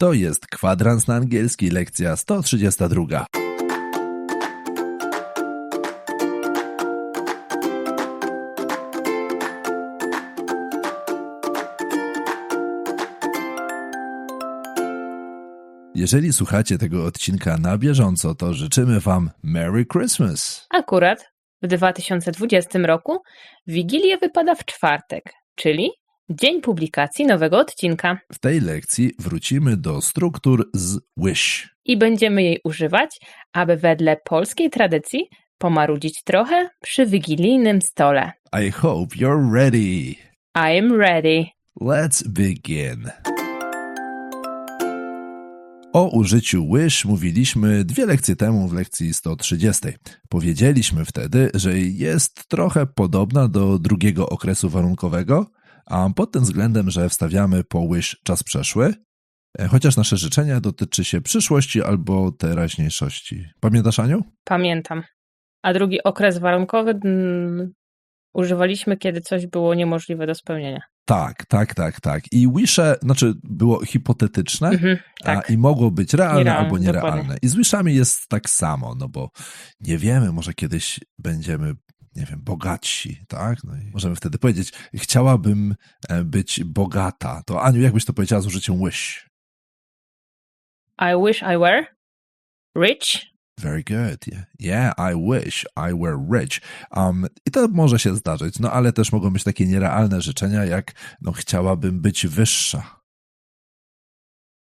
To jest kwadrans na angielski, lekcja 132. Jeżeli słuchacie tego odcinka na bieżąco, to życzymy Wam Merry Christmas! Akurat w 2020 roku Wigilia wypada w czwartek, czyli dzień publikacji nowego odcinka. W tej lekcji wrócimy do struktur z wish. I będziemy jej używać, aby wedle polskiej tradycji pomarudzić trochę przy wigilijnym stole. I hope you're ready. I am ready. Let's begin. O użyciu wish mówiliśmy dwie lekcje temu w lekcji 130. Powiedzieliśmy wtedy, że jest trochę podobna do drugiego okresu warunkowego, pod tym względem, że wstawiamy po wish czas przeszły, e, chociaż nasze życzenia dotyczy się przyszłości albo teraźniejszości. Pamiętasz, Aniu? Pamiętam. A drugi okres warunkowy mm, używaliśmy, kiedy coś było niemożliwe do spełnienia. Tak, tak, tak, tak. I wisze, znaczy było hipotetyczne, Mhm, tak. a, i mogło być realne Nierealne, albo nierealne. dokładnie. I z wishami jest tak samo, no bo nie wiemy, może kiedyś będziemy, nie wiem, bogatsi, tak? No i możemy wtedy powiedzieć, chciałabym e, być bogata. To Aniu, jak byś to powiedziała z użyciem wish? I wish I were rich. Very good. Yeah. yeah, I wish I were rich. Um, I to może się zdarzyć, no ale też mogą być takie nierealne życzenia, jak no, chciałabym być wyższa.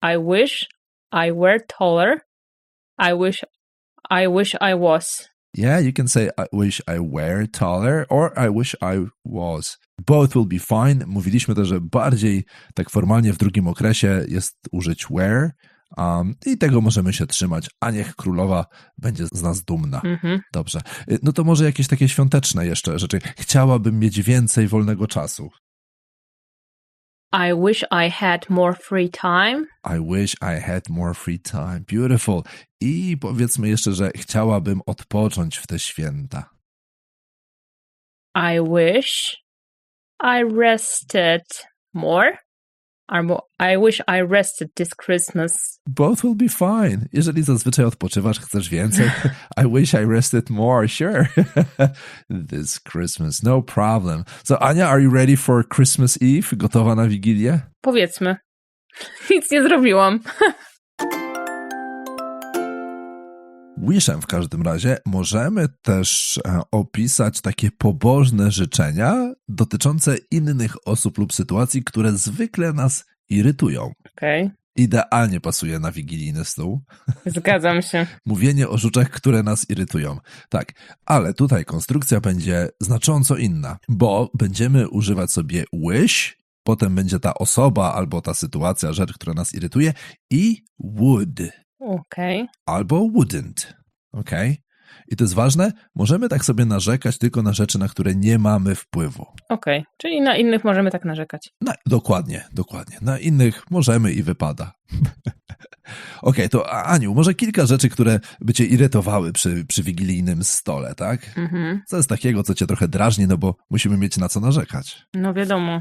I wish I were taller. I wish I wish I was. Yeah, you can say I wish I were taller or I wish I was. Both will be fine. Mówiliśmy też, że bardziej tak formalnie w drugim okresie jest użyć were um, i tego możemy się trzymać, a niech królowa będzie z nas dumna. Mhm. Dobrze. Y, No to może jakieś takie świąteczne jeszcze rzeczy. Chciałabym mieć więcej wolnego czasu. I wish I had more free time. I wish I had more free time. Beautiful. I powiedzmy jeszcze, że chciałabym odpocząć w te święta. I wish I rested more. Albo I wish I rested this Christmas. Both will be fine. Jeżeli zazwyczaj odpoczywasz, chcesz więcej, I wish I rested more. Sure. This Christmas, no problem. So, Ania, are you ready for Christmas Eve? Gotowa na Wigilię? Powiedzmy. Nic nie zrobiłam. Wishem w każdym razie możemy też e, opisać takie pobożne życzenia dotyczące innych osób lub sytuacji, które zwykle nas irytują. Okej, Idealnie pasuje na wigilijny stół. zgadzam się. Mówienie o rzeczach, które nas irytują. Tak, ale tutaj konstrukcja będzie znacząco inna, bo będziemy używać sobie wish, potem będzie ta osoba albo ta sytuacja, rzecz, która nas irytuje i would Okej. albo wouldn't. Ok? I to jest ważne, możemy tak sobie narzekać tylko na rzeczy, na które nie mamy wpływu. Okej, czyli na innych możemy tak narzekać. Na, dokładnie, dokładnie. Na innych możemy i wypada. ok, to Aniu, może kilka rzeczy, które by cię irytowały przy, przy wigilijnym stole, tak? Mhm. Co jest takiego, co cię trochę drażni, no bo musimy mieć na co narzekać. No wiadomo.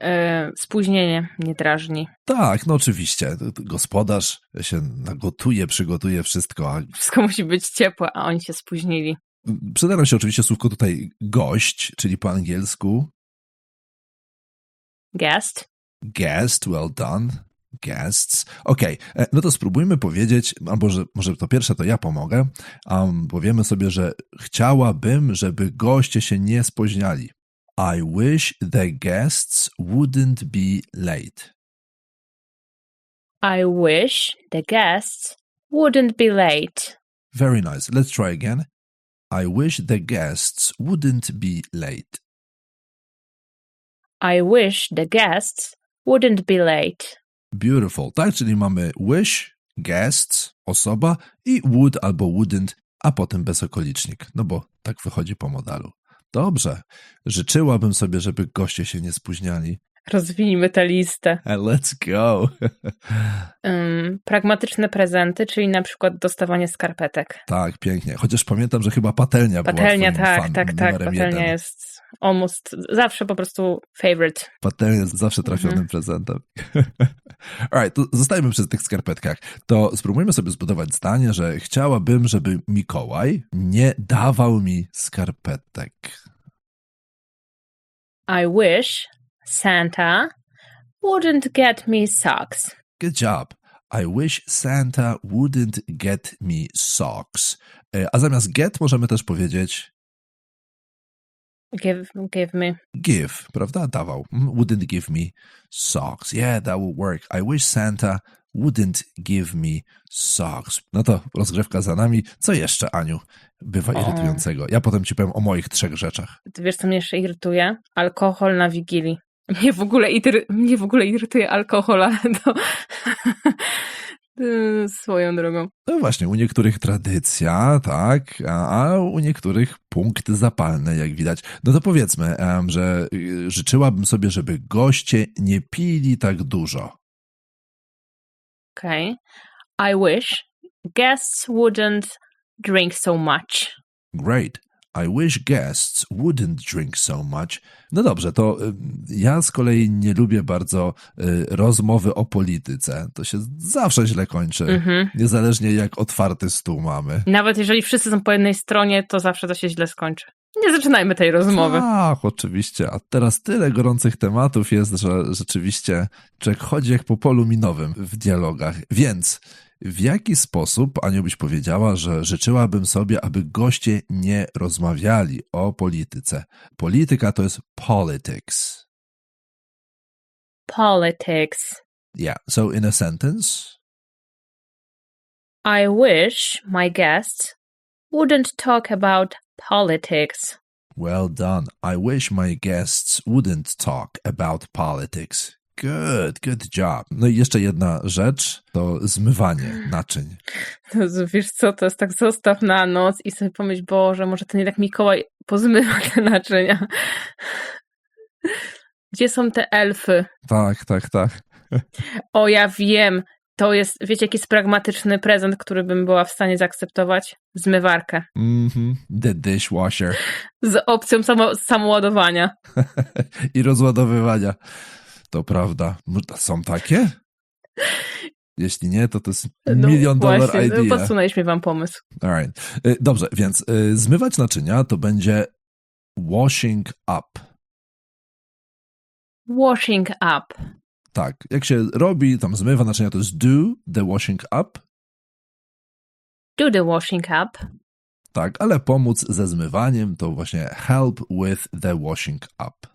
E, spóźnienie nie drażni. Tak, no oczywiście. Gospodarz się nagotuje, przygotuje wszystko, a Wszystko musi być ciepłe, a oni się spóźnili. Przyda nam się oczywiście słówko tutaj gość, czyli po angielsku Guest. guest, well done, guests. Okej, e, no to spróbujmy powiedzieć, albo że, może to pierwsze to ja pomogę, um, powiemy sobie, że chciałabym, żeby goście się nie spóźniali. I wish the guests wouldn't be late. I wish the guests wouldn't be late. Very nice. Let's try again. I wish the guests wouldn't be late. I wish the guests wouldn't be late. Beautiful. Tak, czyli mamy wish, guests, osoba i would albo wouldn't, a potem bezokolicznik. No bo tak wychodzi po modelu. Dobrze. Życzyłabym sobie, żeby goście się nie spóźniali. Rozwijmy tę listę. Let's go. Ym, pragmatyczne prezenty, czyli na przykład dostawanie skarpetek. Tak, pięknie. Chociaż pamiętam, że chyba patelnia, Patelnia, była twoim tak, tak, tak. numerem Patelnia jeden. jest almost zawsze po prostu favorite. Patelnia jest zawsze trafionym Mhm. prezentem. Alright, to zostajemy przy tych skarpetkach. To spróbujmy sobie zbudować zdanie, że chciałabym, żeby Mikołaj nie dawał mi skarpetek. I wish Santa wouldn't get me socks. Good job. I wish Santa wouldn't get me socks. E, A zamiast get możemy też powiedzieć Give, give me. give, prawda? Dawał. Mm, Wouldn't give me socks. Yeah, that will work. I wish Santa wouldn't give me socks. No to rozgrzewka za nami. Co jeszcze, Aniu, bywa O. irytującego? Ja potem ci powiem o moich trzech rzeczach. Ty Wiesz, co mnie jeszcze irytuje? Alkohol na Wigilii. Mnie w ogóle, iry, mnie w ogóle irytuje alkohol, ale to swoją drogą. No właśnie, u niektórych tradycja, tak, a, u niektórych punkty zapalne, jak widać. No to powiedzmy, że y, życzyłabym sobie, żeby goście nie pili tak dużo. Okay. I wish guests wouldn't drink so much. Great. I wish guests wouldn't drink so much. No dobrze, to y, ja z kolei nie lubię bardzo y, rozmowy o polityce. To się zawsze źle kończy. Mhm. Niezależnie jak otwarty stół mamy. Nawet jeżeli wszyscy są po jednej stronie, to zawsze to się źle skończy. Nie zaczynajmy tej rozmowy. Tak, oczywiście. A teraz tyle gorących tematów jest, że rzeczywiście człowiek chodzi jak po polu minowym w dialogach. Więc w jaki sposób, Aniu, byś powiedziała, że życzyłabym sobie, aby goście nie rozmawiali o polityce? Polityka to jest politics. Politics. Yeah. So in a sentence, I wish my guests wouldn't talk about politics. well done. I wish my guests wouldn't talk about politics. Good, good job. No i jeszcze jedna rzecz, to zmywanie naczyń. To, wiesz co, to jest tak zostaw na noc i sobie pomyśl, Boże, może ten jednak Mikołaj pozmywa te naczynia. Gdzie są te elfy? Tak, tak, tak. O, ja wiem. To jest, wiecie, jaki jest pragmatyczny prezent, który bym była w stanie zaakceptować? Zmywarkę. Mhm. The dishwasher. Z opcją samo, samoładowania. I rozładowywania. To prawda. Są takie? Jeśli nie, to to jest No milion właśnie, no, idea. Podsunęliśmy wam pomysł. Alright. Y, Dobrze, więc y, zmywać naczynia to będzie washing up. Washing up. Tak, jak się robi, tam zmywa naczynia, to jest do the washing up. Do the washing up. Tak, ale pomóc ze zmywaniem to właśnie help with the washing up.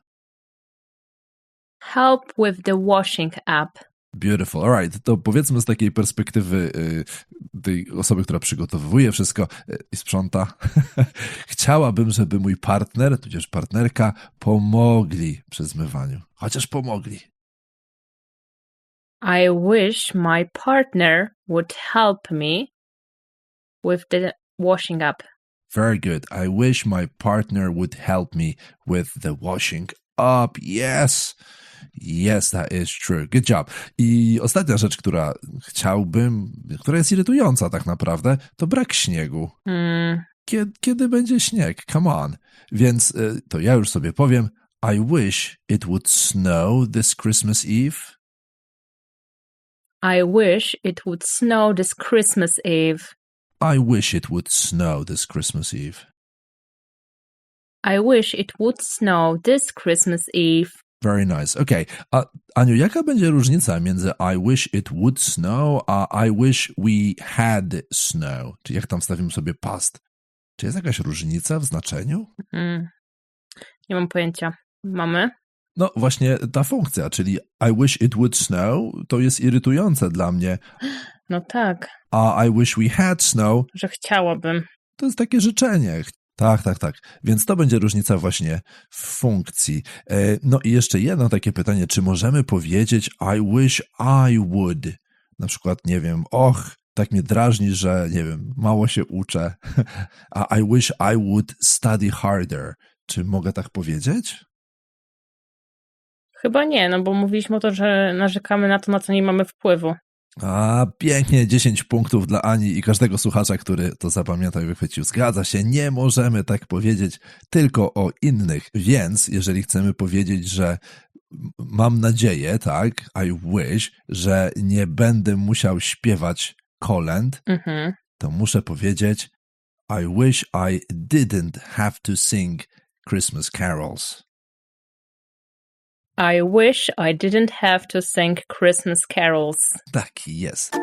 Help with the washing up. Beautiful. Alright, to powiedzmy z takiej perspektywy y, tej osoby, która przygotowuje wszystko y, i sprząta. Chciałabym, żeby mój partner, tudzież partnerka pomogli przy zmywaniu. Chociaż pomogli. I wish my partner would help me with the washing up. Very good. I wish my partner would help me with the washing up. Yes. Yes, that is true. Good job. I ostatnia rzecz, która chciałbym, która jest irytująca tak naprawdę, to brak śniegu. Hmm. kiedy, kiedy będzie śnieg? Come on. Więc y, to ja już sobie powiem. I wish it would snow this Christmas Eve. I wish it would snow this Christmas Eve. I wish it would snow this Christmas Eve. I wish it would snow this Christmas Eve. Very nice. Okay. A Aniu, jaka będzie różnica między I wish it would snow a I wish we had snow? Czy jak tam wstawimy sobie past? Czy jest jakaś różnica w znaczeniu? Hmm. Nie mam pojęcia. Mamy? No właśnie ta funkcja, czyli I wish it would snow, to jest irytujące dla mnie, No tak, a I wish we had snow że chciałabym. To jest takie życzenie. Tak, tak, tak. Więc to będzie różnica właśnie w funkcji. E, No i jeszcze jedno takie pytanie, czy możemy powiedzieć I wish I would? Na przykład, nie wiem, och, tak mnie drażni, że, nie wiem, mało się uczę, a I wish I would study harder. Czy mogę tak powiedzieć? Chyba nie, no bo mówiliśmy o to, że narzekamy na to, na co nie mamy wpływu. A, pięknie, 10 punktów dla Ani i każdego słuchacza, który to zapamiętał i wychwycił. Zgadza się, nie możemy tak powiedzieć tylko o innych, więc jeżeli chcemy powiedzieć, że mam nadzieję, tak, I wish, że nie będę musiał śpiewać kolęd, Mhm. to muszę powiedzieć I wish I didn't have to sing Christmas carols. I wish I didn't have to sing Christmas carols. Tak jest.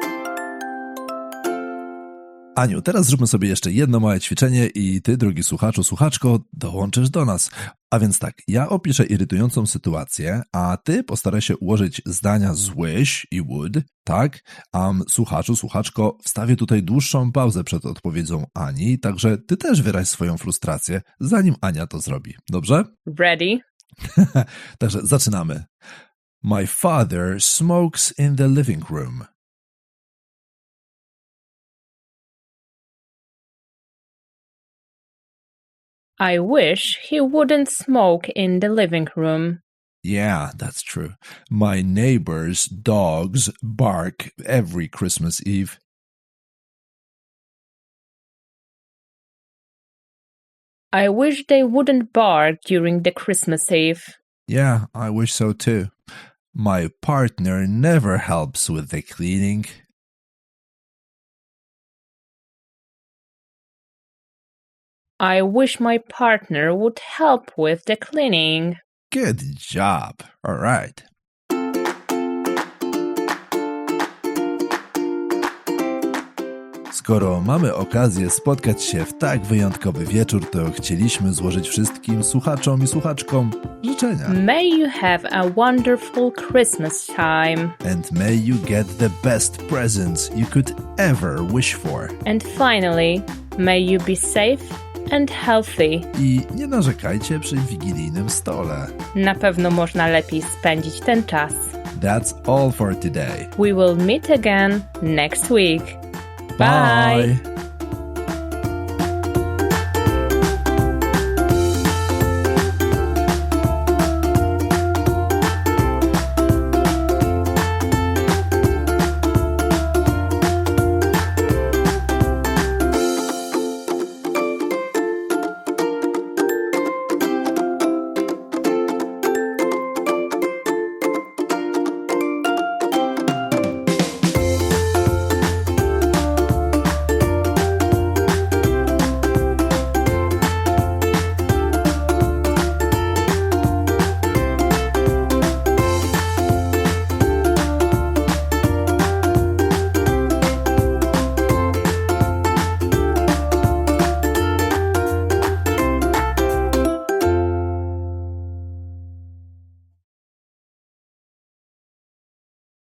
Aniu, teraz zróbmy sobie jeszcze jedno małe ćwiczenie i ty, drogi słuchaczu, słuchaczko, dołączysz do nas. A więc tak, ja opiszę irytującą sytuację, a ty postaraj się ułożyć zdania z wish i would, tak? A słuchaczu, słuchaczko, wstawię tutaj dłuższą pauzę przed odpowiedzią Ani, także ty też wyraź swoją frustrację, zanim Ania to zrobi. Dobrze? Ready? Także zaczynamy. My father smokes in the living room. I wish he wouldn't smoke in the living room. Yeah, that's true. My neighbor's dogs bark every Christmas Eve. I wish they wouldn't bark during the Christmas Eve. Yeah, I wish so too. My partner never helps with the cleaning. I wish my partner would help with the cleaning. Good job. All right. Skoro mamy okazję spotkać się w tak wyjątkowy wieczór, to chcieliśmy złożyć wszystkim słuchaczom i słuchaczkom życzenia. May you have a wonderful Christmas time. And may you get the best presents you could ever wish for. And finally, may you be safe and healthy. I nie narzekajcie przy wigilijnym stole. Na pewno można lepiej spędzić ten czas. That's all for today. We will meet again next week. Bye. Bye.